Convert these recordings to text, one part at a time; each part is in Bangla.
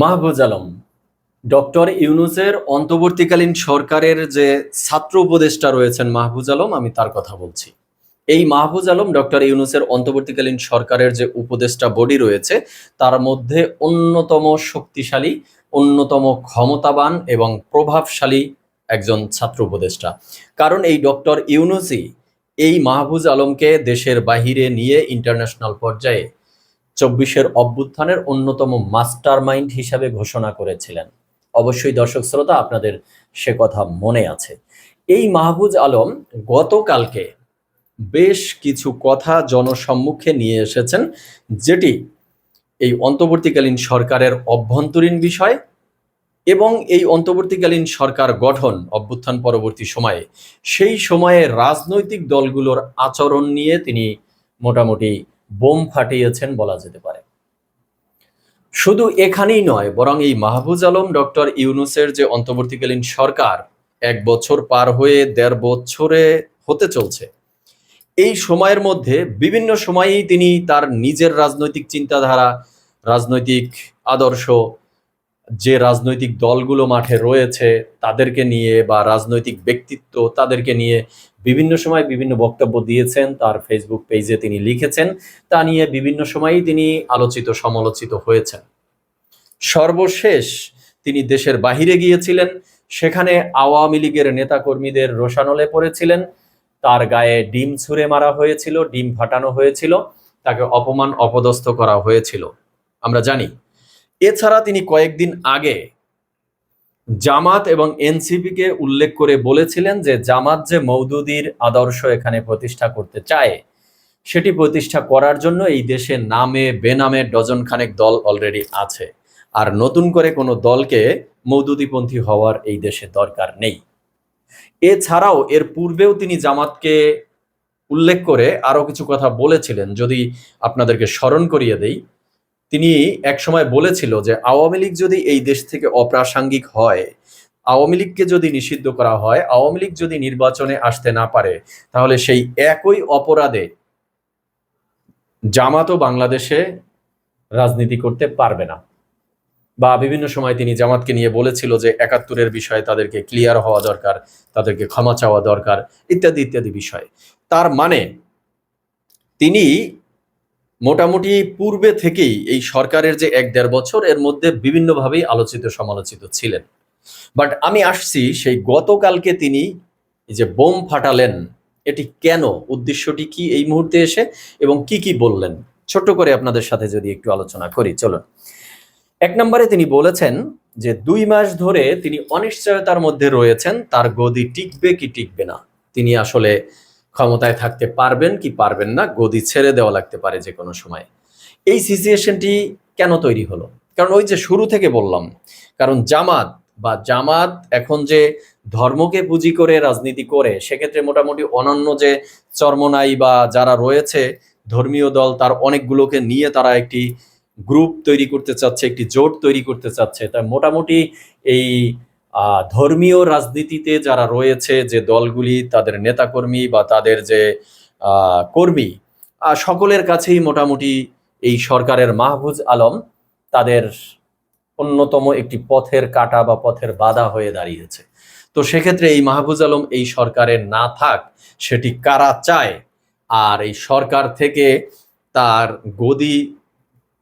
মাহবুজ আলম, ডক্টর ইউনুসের অন্তর্বর্তীকালীন সরকারের যে ছাত্র উপদেষ্টা রয়েছেন মাহবুজ আলম, আমি তার কথা বলছি। এই মাহবুজ আলম, ডক্টর ইউনুসের অন্তর্বর্তীকালীন সরকারের যে উপদেষ্টা বডি রয়েছে, তার মধ্যে অন্যতম শক্তিশালী, অন্যতম ক্ষমতাবান এবং প্রভাবশালী একজন ছাত্র উপদেষ্টা। কারণ এই ডক্টর ইউনুসই এই মাহবুজ আলমকে দেশের বাহিরে নিয়ে ইন্টারন্যাশনাল পর্যায়ে চব্বিশের অভ্যুত্থানের অন্যতম মাস্টার মাইন্ড হিসাবে ঘোষণা করেছিলেন। অবশ্যই দর্শক শ্রোতা, আপনাদের সে কথা মনে আছে। এই মাহবুজ আলম গতকালকে বেশ কিছু কথা জনসম্মুখে নিয়ে এসেছেন, যেটি এই অন্তর্বর্তীকালীন সরকারের অভ্যন্তরীণ বিষয় এবং এই অন্তর্বর্তীকালীন সরকার গঠন, অভ্যুত্থান পরবর্তী সময়ে। সেই সময়ে রাজনৈতিক দলগুলোর আচরণ নিয়ে তিনি মোটামুটি বোম ফাটিয়েছেন বলা যেতে পারে। শুধু এখানেই নয়, বরং এই মাহবুজ আলম, ডক্টর ইউনুসের যে অন্তর্বর্তীকালীন সরকার, এক বছর পার হয়ে দেড় বছরে হতে চলছে। এই সময়ের মধ্যে বিভিন্ন সময়েই তিনি তার নিজের রাজনৈতিক চিন্তাধারা, রাজনৈতিক আদর্শ যে রাজনৈতিক দলগুলো মাঠে রয়েছে তাদেরকে নিয়ে বা রাজনৈতিক ব্যক্তিত্ব তাদেরকে নিয়ে বিভিন্ন সময় বিভিন্ন বক্তব্য দিয়েছেন, তার ফেসবুক পেজে তিনি লিখেছেন, তা নিয়ে বিভিন্ন সময়ই তিনি আলোচিত, সমালোচিত হয়েছেন। সর্বশেষ তিনি দেশের বাহিরে গিয়েছিলেন, সেখানে আওয়ামী লীগের নেতাকর্মীদের রোশানলে পড়েছিলেন, তার গায়ে ডিম ছুঁড়ে মারা হয়েছিল, ডিম ফাটানো হয়েছিল, তাকে অপমান, অপদস্থ করা হয়েছিল। আমরা জানি এছাড়া তিনি কয়েকদিন আগে জামাত এবং এনসিপিকে উল্লেখ করে বলেছিলেন যে জামাত যে মৌদুদির আদর্শ এখানে প্রতিষ্ঠা করতে চায়, সেটি প্রতিষ্ঠা করার জন্য এই দেশে নামে বেনামে ডজন খানেক দল অলরেডি আছে। আর নতুন করে কোনো দলকে মৌদুদিপন্থী হওয়ার এই দেশে দরকার নেই। এছাড়াও এর পূর্বেও তিনি জামাতকে উল্লেখ করে আরও কিছু কথা বলেছিলেন। যদি আপনাদেরকে স্মরণ করিয়ে দেই তিনি একসময় বলেছিল যে, আওয়ামী লীগ যদি এই দেশ থেকে অপ্রাসঙ্গিক হয়, আওয়ামী লীগকে যদি নিষিদ্ধ করা হয়, আওয়ামী লীগ যদি নির্বাচনে আসতে না পারে, তাহলে সেই একই অপরাধে জামাতও বাংলাদেশে রাজনীতি করতে পারবে না। বা বিভিন্ন সময় তিনি জামাতকে নিয়ে বলেছিল যে, একাত্তরের বিষয়ে তাদেরকে ক্লিয়ার হওয়া দরকার, তাদেরকে ক্ষমা চাওয়া দরকার, ইত্যাদি ইত্যাদি বিষয়। তার মানে তিনি মোটামুটি পূর্বে থেকেই এই সরকারের যে এক দেড় বছর, এর মধ্যে বিভিন্নভাবেই আলোচিত সমালোচিত ছিলেন। বাট আমি আসছি সেই গতকালকে তিনি যে বোম ফাটালেন, এটি কেন, উদ্দেশ্যটি কি এই মুহূর্তে এসে এবং কি কি বললেন? ছোট্ট করে আপনাদের সাথে যদি একটু আলোচনা করি, চলুন। এক নম্বরে তিনি বলেছেন যে দুই মাস ধরে তিনি অনিশ্চয়তার মধ্যে রয়েছেন, তার গদি টিকবে কি টিকবে না। তিনি আসলে ক্ষমতায় থাকতে পারবেন কি পারবেন না, গদি ছেড়ে দেওয়া লাগতে পারে যে কোনো সময়। এই সিচুয়েশনটি কেন তৈরি হলো? কারণ ওই যে শুরু থেকে বললাম, কারণ জামাত বা জামাত এখন যে ধর্মকে পুঁজি করে, রাজনীতি করে, সেক্ষেত্রে মোটামুটি অনন্য যে চর্মনাই বা যারা রয়েছে, ধর্মীয় দল তার অনেকগুলোকে নিয়ে তারা একটি গ্রুপ তৈরি করতে চাচ্ছে, একটি জোট তৈরি করতে চাচ্ছে। তাই মোটামুটি এই ধর্মীয় রাজনীতিতে যারা রয়েছে যে দলগুলি, তাদের নেতাকর্মী বা তাদের যে কর্মী সকলের কাছেই মোটামুটি এই সরকারের মাহবুজ আলম তাদের অন্যতম একটি পথের কাটা বা পথের বাধা হয়ে দাঁড়িয়েছে। তো সেক্ষেত্রে এই মাহবুজ আলম এই সরকারের না থাক, সেটি কারা চায়? আর এই সরকার থেকে তার গদি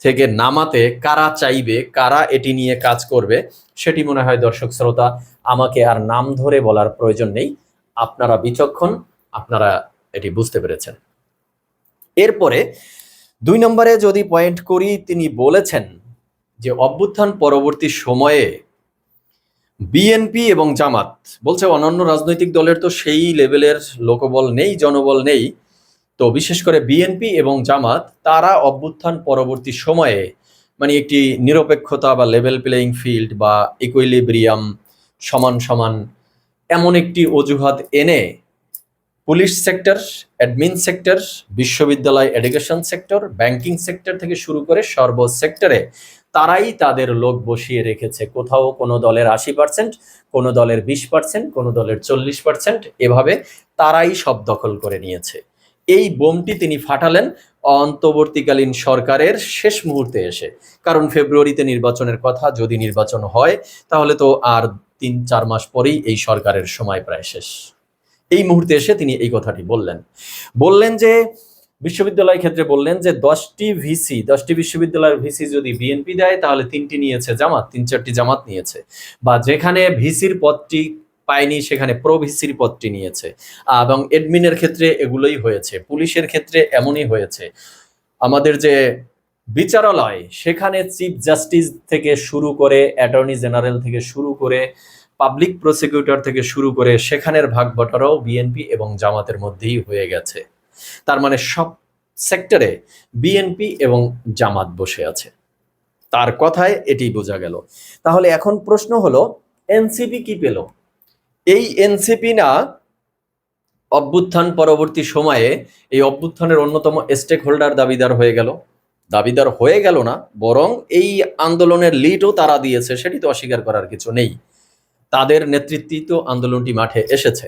থেকে নামাতে কারা চাইবে, কারা এটি নিয়ে কাজ করবে, সেটি মনে হয় দর্শক শ্রোতা, আমাকে আর নাম ধরে বলার প্রয়োজন নেই। আপনারা বিচক্ষণ, আপনারা এটি বুঝতে পেরেছেন। এরপরে দুই নম্বরে যদি পয়েন্ট করি, তিনি বলেছেন যে অভ্যুত্থান পরবর্তী সময়ে বিএনপি এবং জামাত, বলছে অন্যান্য রাজনৈতিক দলের তো সেই লেভেলের লোকবল নেই, জনবল নেই। তো বিশেষ করে বিএনপি এবং জামাত, তারা অভ্যুত্থান পরবর্তী সময়ে মানে একটি নিরপেক্ষতা বা লেভেল প্লেয়িং ফিল্ড বা ইকুইলিব্রিয়াম সমান সমান এমন একটি অজুহাত এনে পুলিশ সেক্টর অ্যাডমিন সেক্টর বিশ্ববিদ্যালয় এডুকেশন সেক্টর ব্যাংকিং সেক্টর থেকে শুরু করে সর্ব সেক্টরে তারাই তাদের লোক বসিয়ে রেখেছে। কোথাও কোনো দলের আশি পার্সেন্ট কোনো দলের বিশ পার্সেন্ট কোনো দলের চল্লিশ পার্সেন্ট এভাবে তারাই সব দখল করে নিয়েছে। এই বোমটি তিনি ফাটালেন অন্তর্বর্তীকালীন সরকারের শেষ মুহূর্তে এসে। কারণ ফেব্রুয়ারিতে নির্বাচনের কথা যদি নির্বাচন হয়, তাহলে তো আর তিন, চার মাস পরেই এই সরকারের সময় প্রায় শেষ। এই মুহূর্তে এসে তিনি এই কথাটি বললেন। বললেন যে, বিশ্ববিদ্যালয় ক্ষেত্রে বললেন যে, দশটি ভিসি, দশটি বিশ্ববিদ্যালয়ের ভিসি যদি বিএনপি দেয়, তাহলে তিনটি নিয়েছে জামাত, তিন চারটি জামাত নিয়েছে। বা যেখানে ভিসির পদটি পায়নি, সেখানে প্রো ভিসির পদটি নিয়েছে এবং এডমিনের ক্ষেত্রে এগুলোই হয়েছে। পুলিশের ক্ষেত্রে এমনই হয়েছে। আমাদের যে বিচারালয়, সেখানে চিফ জাস্টিস থেকে শুরু করে অ্যাটর্নি জেনারেল থেকে শুরু করে পাবলিক প্রসিকিউটর থেকে শুরু করে সেখানের ভাগ বটারাও বিএনপি এবং জামাতের মধ্যেই হয়ে গেছে। তার মানে সব সেক্টরে বিএনপি এবং জামাত বসে আছে। তার কথায় এটি বোঝা গেল। তাহলে এখন প্রশ্ন হলো এনসিপি কি পেল? এই এনসিপি না অভ্যুত্থান পরবর্তী সময়ে এই অভ্যুত্থানের অন্যতম স্টেক হোল্ডার দাবিদার হয়ে গেল। দাবিদার হয়ে গেল না, বরং এই আন্দোলনের লিডও তারা দিয়েছে, সেটি তো অস্বীকার করার কিছু নেই। তাদের নেতৃত্বেই তো আন্দোলনটি মাঠে এসেছে।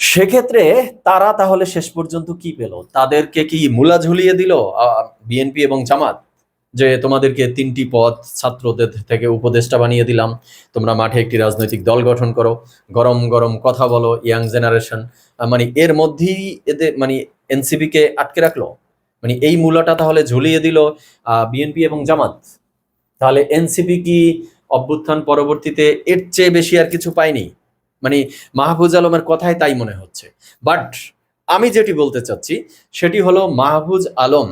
সেক্ষেত্রে তারা তাহলে শেষ পর্যন্ত কি পেল? তাদেরকে কি মূলা ঝুলিয়ে দিল? বিএনপি এবং জামাত? যে তোমাদেরকে তিনটি পদ ছাত্রদের থেকে উপদেষ্টা বানিয়ে দিলাম। তোমরা মাঠে একটি রাজনৈতিক দল গঠন করো। গরম গরম কথা বলো, ইয়াং জেনারেশন। মানে এর মধ্যেই এদের মানে এনসিপি কে আটকে রাখল। মানে এই মূলাটা তাহলে ঝুলিয়ে দিল বিএনপি এবং জামাত। তাহলে এনসিপি কি অভ্যুত্থান পরবর্তীতে এর চেয়ে বেশি আর কিছু পায়নি? মানে মাহফুজ আলমের কথাই তাই মনে হচ্ছে। বাট আমি যেটি বলতে চাচ্ছি, সেটি হলো মাহফুজ আলম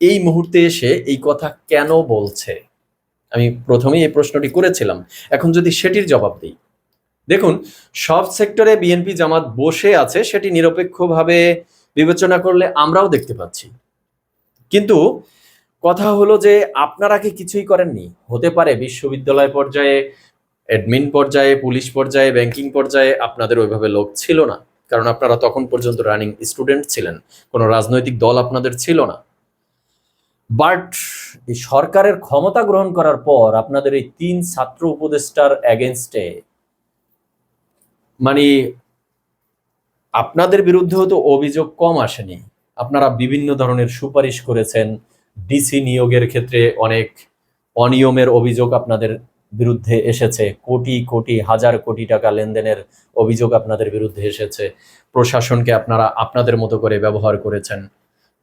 এই মুহূর্তে এসে এই কথা কেন বলছে? আমি প্রথমেই এই প্রশ্নটি করেছিলাম। এখন যদি সেটির জবাব দিই। দেখুন, সব সেক্টরে বিএনপি জামাত বসে আছে, সেটি নিরপেক্ষভাবে বিবেচনা করলে আমরাও দেখতে পাচ্ছি। কিন্তু কথা হলো যে আপনারা কি কিছুই করেননি? হতে পারে বিশ্ববিদ্যালয় পর্যায়ে অ্যাডমিন পর্যায়ে, পুলিশ পর্যায়ে ব্যাংকিং পর্যায়ে আপনাদের ওইভাবে লোক ছিল না। কারণ আপনারা তখন পর্যন্ত রানিং স্টুডেন্ট ছিলেন। কোনো রাজনৈতিক দল আপনাদের ছিল না। বাট এই সরকারের ক্ষমতা গ্রহণ করার পর আপনাদের এই তিন ছাত্র উপদেষ্টার অ্যাগেনস্টে মানে আপনাদের বিরুদ্ধেও তো অভিযোগ কম আসেনি। আপনারা বিভিন্ন ধরনের সুপারিশ করেছেন। ডিসি নিয়োগের ক্ষেত্রে অনেক অনিয়মের অভিযোগ আপনাদের বিরুদ্ধে এসেছে। কোটি কোটি, হাজার কোটি টাকা লেনদেনের অভিযোগ আপনাদের বিরুদ্ধে এসেছে। প্রশাসনকে আপনারা আপনাদের মতো করে ব্যবহার করেছেন।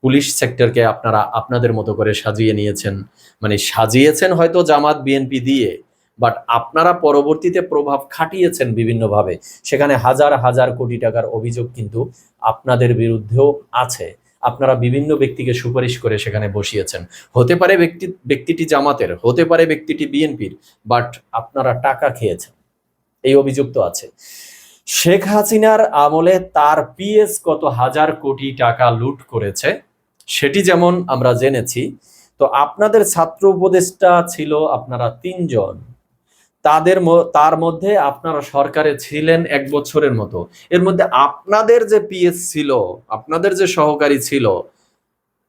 পুলিশ সেক্টরকে আপনারা আপনাদের মতো করে সাজিয়ে নিয়েছেন। মানে সাজিয়েছেন হয়তো জামাত, বিএনপি দিয়ে, বাট আপনারা পরবর্তীতে প্রভাব খাটিয়েছেন বিভিন্নভাবে। সেখানে হাজার হাজার কোটি টাকার অভিযোগ কিন্তু আপনাদের বিরুদ্ধেও আছে। আপনারা বিভিন্ন ব্যক্তিকে সুপারিশ করে সেখানে বসিয়েছেন। হতে পারে ব্যক্তি, ব্যক্তিটি জামাতের, হতে পারে ব্যক্তিটি বিএনপির, বাট আপনারা টাকা খেয়েছেন। এই অভিযোগ তো আছে। শেখ হাসিনার আমলে তার পিএস কত হাজার কোটি টাকা লুট করেছে? সেটি যেমন আমরা জেনেছি, তো আপনাদের ছাত্র উপদেষ্টা ছিল আপনারা তিনজন। তাদের তার মধ্যে আপনারা সরকারে ছিলেন এক বছরের মতো। এর মধ্যে আপনাদের যে পিএস ছিল, আপনাদের যে সহকারী ছিল,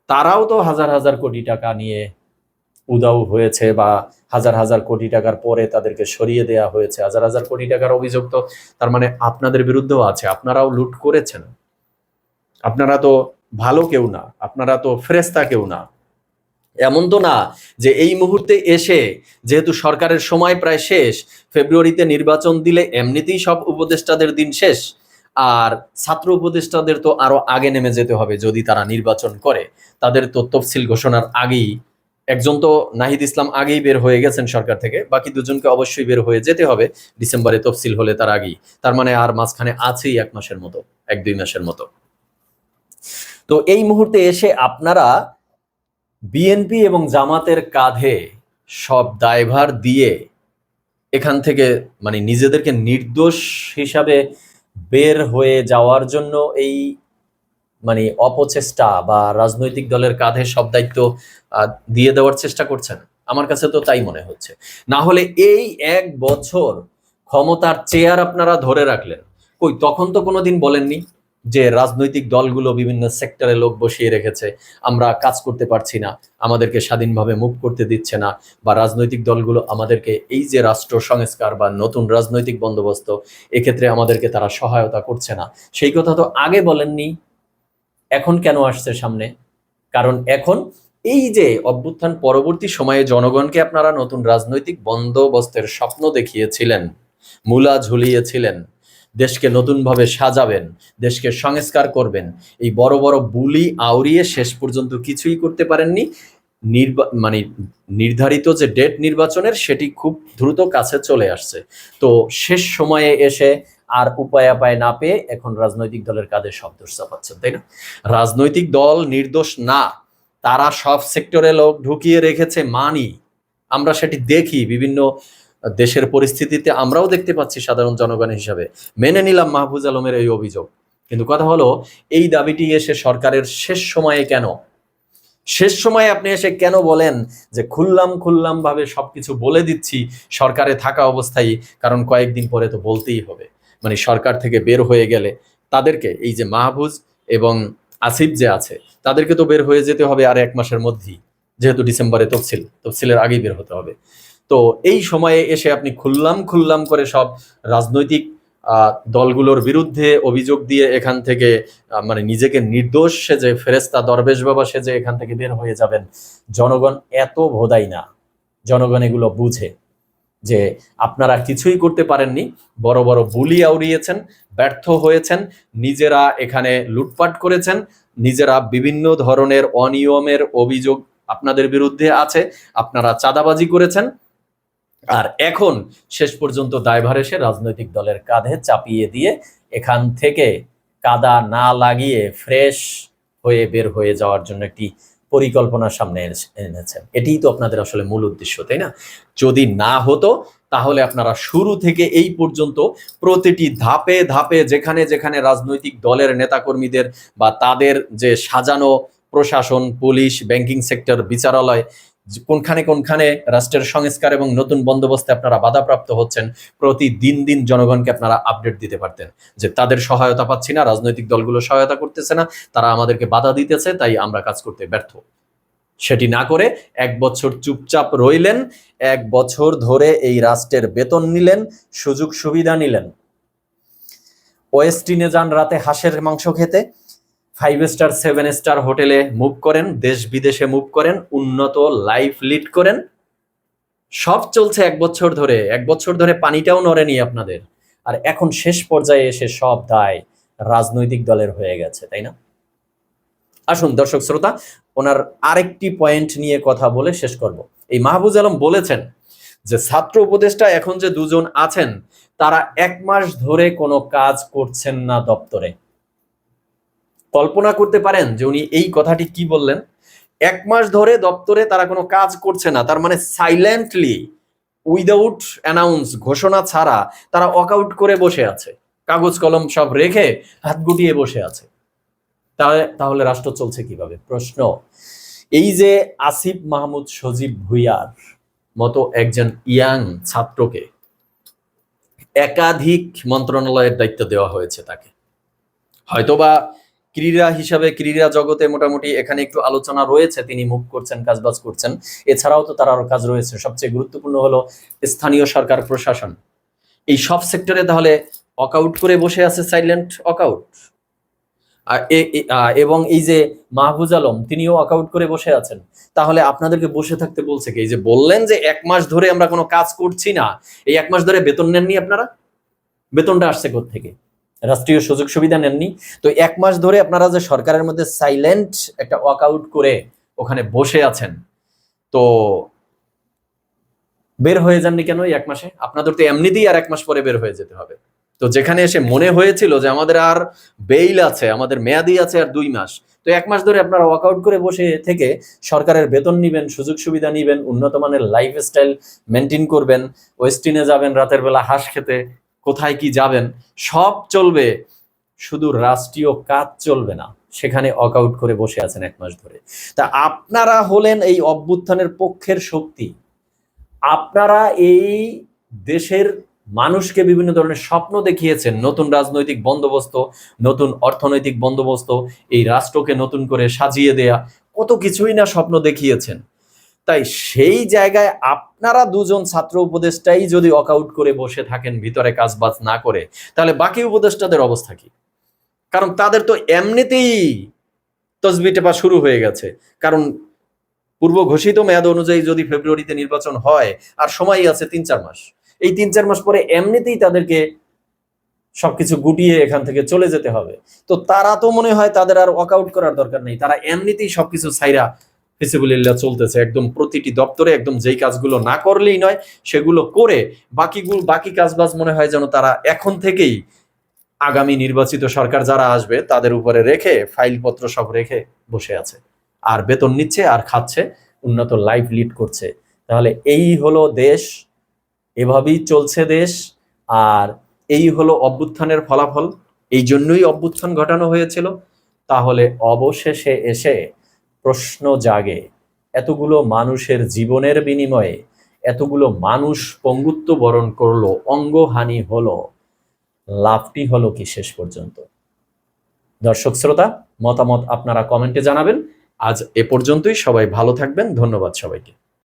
তারাও তো হাজার হাজার কোটি টাকা নিয়ে উদাও হয়েছে বা হাজার হাজার কোটি টাকার পরে তাদেরকে সরিয়ে দেয়া হয়েছে। হাজার হাজার কোটি টাকার অভিযোগ তো তার মানে আপনাদের বিরুদ্ধেও আছে, আপনারাও লুট করেছেন। আপনারা তো ভালো কেউ না, আপনারা তো ফ্রেস্তা কেউ না। এমন তো না যে এই মুহূর্তে এসে, যেহেতু সরকারের সময় প্রায় শেষ, ফেব্রুয়ারিতে নির্বাচন দিলে এমনিতেই সব উপদেষ্টাদের দিন শেষ, আর ছাত্র উপদেষ্টাদের তো আরও আগে নেমে যেতে হবে যদি তারা নির্বাচন করে। তাদের তো তফসিল ঘোষণার আগেই, একজন তো নাহিদ ইসলাম আগেই বের হয়ে গেছেন সরকার থেকে, বাকি দুজনকে অবশ্যই বের হয়ে যেতে হবে, ডিসেম্বরে তফসিল হলে তার আগেই। তার মানে আর মাঝখানে আছেই এক মাসের মতো, এক দুই মাসের মতো। তো এই মুহূর্তে এসে আপনারা বিএনপি এবং জামাতের কাঁধে সব দায়ভার দিয়ে এখান থেকে মানে নিজেদেরকে নির্দোষ হিসাবে বের হয়ে যাওয়ার জন্য এই মানে অপচেষ্টা বা রাজনৈতিক দলের কাঁধে সব দায়িত্ব দিয়ে দেওয়ার চেষ্টা করছেন। আমার কাছে তো তাই মনে হচ্ছে। না হলে এই এক বছর ক্ষমতার চেয়ার আপনারা ধরে রাখলেন। কই, তখন তো কোনোদিন বলেননি? যে রাজনৈতিক দলগুলো বিভিন্ন সেক্টরে লোক বসিয়ে রেখেছে, আমরা কাজ করতে পারছি না, আমাদেরকে স্বাধীনভাবে মুভ করতে দিচ্ছে না, বা রাজনৈতিক দলগুলো আমাদেরকে এই যে রাষ্ট্র সংস্কার বা নতুন রাজনৈতিক বন্দোবস্ত, এক্ষেত্রে আমাদেরকে তারা সহায়তা করছে না। সেই কথা তো আগে বলেননি, এখন কেন আসছে সামনে? কারণ এখন এই যে অভ্যুত্থান পরবর্তী সময়ে জনগণকে আপনারা নতুন রাজনৈতিক বন্দোবস্তের স্বপ্ন দেখিয়েছিলেন, মূলা ঝুলিয়েছিলেন দেশকে নতুনভাবে সাজাবেন, দেশকে সংস্কার করবেন। এই বড় বড় বুলি আউরিয়ে শেষ পর্যন্ত কিছুই করতে পারেননি। নির্বা মানে নির্ধারিত যে ডেট নির্বাচনের, সেটি খুব দ্রুত কাছে চলে আসছে। তো শেষ সময়ে এসে আর উপায় আপায় না পেয়ে এখন রাজনৈতিক দলের কাঁধে সব দোষ চাপাচ্ছেন, তাই না? রাজনৈতিক দল নির্দোষ না, তারা সব সেক্টরে লোক ঢুকিয়ে রেখেছে মানি। আমরা সেটি দেখি বিভিন্ন দেশের পরিস্থিতিতে আমরাও দেখতে পাচ্ছি সাধারণ জনগণ হিসাবে। মেনে নিলাম মাহফুজ আলমের এই অভিযোগ। কিন্তু কথা হলো, এই দাবিটি এসে সরকারের শেষ সময়ে কেন? শেষ সময়ে আপনি এসে কেন বলেন যে খুললাম খুললাম ভাবে সবকিছু বলে দিচ্ছি, সরকারে থাকা অবস্থায়, কারণ কয়েকদিন পরে তো বলতেই হবে। মানে সরকার থেকে বের হয়ে গেলে তাদেরকে, এই যে মাহফুজ এবং আসিফ যে আছে, তাদেরকে তো বের হয়ে যেতে হবে আর এক মাসের মধ্যেই, যেহেতু ডিসেম্বরে তফসিল, তফসিলের আগেই বের হতে হবে। তো এই সময়ে এসে আপনি খুললাম খুললাম করে সব রাজনৈতিক দলগুলোর বিরুদ্ধে অভিযোগ দিয়ে এখান থেকে মানে নিজেকে নির্দোষ সেজে ফেরেস্তা দরবেশ বাবা সেজে এখান থেকে বের হয়ে যাবেন। জনগণ এত ভোদাই না। জনগণ এগুলো বুঝে যে আপনারা কিছুই করতে পারেননি, বড় বড় বুলি আউড়িয়েছেন, ব্যর্থ হয়েছেন, নিজেরা এখানে লুটপাট করেছেন, নিজেরা বিভিন্ন ধরনের অনিয়মের অভিযোগ আপনাদের বিরুদ্ধে আছে, আপনারা চাঁদাবাজি করেছেন আর এখন শেষ পর্যন্ত দায়ভার এসে রাজনৈতিক দলের কাঁধে চাপিয়ে দিয়ে এখান থেকে কাদা না লাগিয়ে ফ্রেশ হয়ে বের হয়ে যাওয়ার জন্য একটি পরিকল্পনা সামনে এনে- এনেছেন। এটিই তো আপনাদের আসলে মূল উদ্দেশ্য, তাই না? যদি না হতো, তাহলে আপনারা শুরু থেকে এই পর্যন্ত প্রতিটি ধাপে ধাপে যেখানে যেখানে রাজনৈতিক দলের নেতাকর্মীদের বা তাদের যে সাজানো প্রশাসন, পুলিশ ব্যাংকিং সেক্টর বিচারালয় কোনখানে কোনখানে রাষ্ট্রের সংস্কার এবং নতুন বন্দোবস্তে আপনারা বাধাপ্রাপ্ত হচ্ছেন প্রতি দিন দিন জনগণকে আপনারা আপডেট দিতে পারতেন যে তাদের সহায়তা পাচ্ছি না, রাজনৈতিক দলগুলো সহায়তা করতেছে না, তারা আমাদেরকে বাধা দিতেছে, তাই আমরা কাজ করতে ব্যর্থ। সেটি না করে এক বছর চুপচাপ রইলেন, এক বছর ধরে এই রাষ্ট্রের বেতন নিলেন সুযোগ সুবিধা নিলেন। ওয়েস্টিনে যান রাতে হাঁসের মাংস খেতে ফাইভ স্টার, সেভেন স্টার হোটেলে মুভ করেন, দেশ বিদেশে মুভ করেন, উন্নত লাইফ লিড করেন। সব চলছে এক বছর ধরে, এক বছর ধরে পানিটাও নড়েনি আপনাদের। আর এখন শেষ পর্যায়ে এসে সব দায় রাজনৈতিক দলের হয়ে গেছে, তাই না? আসুন দর্শক শ্রোতা, ওনার আরেকটি পয়েন্ট নিয়ে কথা বলে শেষ করব। এই মাহবুজ আলম বলেছেন যে, ছাত্র উপদেষ্টা এখন যে দুজন আছেন, তারা এক মাস ধরে কোনো কাজ করছেন না দপ্তরে। কল্পনা করতে পারেন যে উনি এই কথাটি কি বললেন? এক মাস ধরে দপ্তরে তারা কোনো কাজ করছে না, তার মানে সাইলেন্টলি উইদাউট অ্যানাউন্স ঘোষণা ছাড়া তারা ওয়াকআউট করে বসে আছে। কাগজ, কলম সব রেখে হাত গুটিয়ে বসে আছে। তাহলে তাহলে রাষ্ট্র চলছে কীভাবে? প্রশ্ন। এই যে আসিফ মাহমুদ সজীব ভুইয়ার মতো একজন ইয়াং ছাত্রকে একাধিক মন্ত্রণালয়ের দায়িত্ব দেওয়া হয়েছে তাকে। হয়তোবা ক্রীড়া হিসাবে ক্রীড়া জগতে মোটামুটি এখানে একটু আলোচনা রয়েছে তিনি মুখ করছেন কাজবাজ করছেন। এছাড়াও তো তার আরও কাজ রয়েছে। সবচেয়ে গুরুত্বপূর্ণ হলো স্থানীয় সরকার প্রশাসন। এই সব সেক্টরে তাহলে ওয়াকআউট করে বসে আছে সাইলেন্ট আহ, এবং এই যে মাহবুজ আলম তিনিও ওয়াকআউট করে বসে আছেন। তাহলে আপনাদেরকে বসে থাকতে বলছে কি? যে বললেন যে এক মাস ধরে আমরা কোনো কাজ করছি না এই এক মাস ধরে বেতন নেননি আপনারা? বেতনটা আসছে থেকে রাষ্ট্রীয় সুযোগ সুবিধা নেননি। তো এক মাস ধরে আপনারা যে সরকারের মধ্যে সাইলেন্ট একটা ওয়াকআউট করে ওখানে বসে আছেন, তো বের হয়ে যাননি কেন এক মাসে? আপনাদের তো এমনিতেই আর এক মাস পরে বের হয়ে যেতে হবে। তো যেখানে এসে মনে হয়েছিল যে আমাদের আর বেইল আছে, আমাদের মেয়াদি আছে আর দুই মাস, তো এক মাস ধরে আপনারা ওয়াকআউট করে বসে থেকে সরকারের বেতন নিবেন, সুযোগ সুবিধা নিবেন, উন্নত মানের লাইফস্টাইল মেনটেন করবেন ওয়েস্টিনে যাবেন, রাতের বেলা হাঁস খেতে কোথায় কি যাবেন, সব চলবে, শুধু রাষ্ট্রীয় কাজ চলবে না, সেখানে ওয়াকআউট করে বসে আছেন এক মাস ধরে। তা আপনারা হলেন এই অভ্যুত্থানের পক্ষের শক্তি। আপনারা এই দেশের মানুষকে বিভিন্ন ধরনের স্বপ্ন দেখিয়েছেন, নতুন রাজনৈতিক বন্দোবস্ত, নতুন অর্থনৈতিক বন্দোবস্ত, এই রাষ্ট্রকে নতুন করে সাজিয়ে দেয়া, কত কিছুই না স্বপ্ন দেখিয়েছেন। তাই সেই জায়গায় আপনারা দুজন ছাত্র উপদেষ্টাই যদি ওয়াকআউট করে বসে থাকেন, ভিতরে কাজ বাজ না করে, তাহলে বাকি উপদেষ্টাদের অবস্থা কি? কারণ তাদের তো এমনিতেই তসবি টেপা শুরু হয়ে গেছে। কারণ পূর্ব ঘোষিত মেয়াদ অনুযায়ী যদি ফেব্রুয়ারিতে নির্বাচন হয়, আর সময় আছে তিন চার মাস, এই তিন চার মাস পরে এমনিতেই তাদেরকে সবকিছু গুটিয়ে এখান থেকে চলে যেতে হবে। তো তারা তো মনে হয় তাদের আর ওয়াকআউট করার দরকার নেই। তারা এমনিতেই সবকিছু সাইরা ফিসিবুলিল্লাহ চলতেছে। একদম প্রতিটি দপ্তরে একদম যেই কাজগুলো না করলেই নয়, সেগুলো করে বাকিগুলো, বাকি কাজবাজ মনে হয় যেন তারা এখন থেকেই আগামী নির্বাচিত সরকার যারা আসবে, তাদের উপরে রেখে, ফাইলপত্র সব রেখে বসে আছে। আর বেতন নিচ্ছে, আর খাচ্ছে, উন্নত লাইফ লিড করছে। তাহলে এই হলো দেশ, এভাবেই চলছে দেশ, আর এই হলো অভ্যুত্থানের ফলাফল। এই জন্যই অভ্যুত্থান ঘটানো হয়েছিল। তাহলে অবশেষে এসে প্রশ্ন জাগে, এতগুলো মানুষের জীবনের বিনিময়ে এতগুলো মানুষ পঙ্গুত্ব বরণ করল, অঙ্গহানি হলো, লাভটি হলো কি শেষ পর্যন্ত? দর্শক শ্রোতা, মতামত আপনারা কমেন্টে জানাবেন। আজ এ পর্যন্তই, সবাই ভালো থাকবেন, ধন্যবাদ সবাইকে।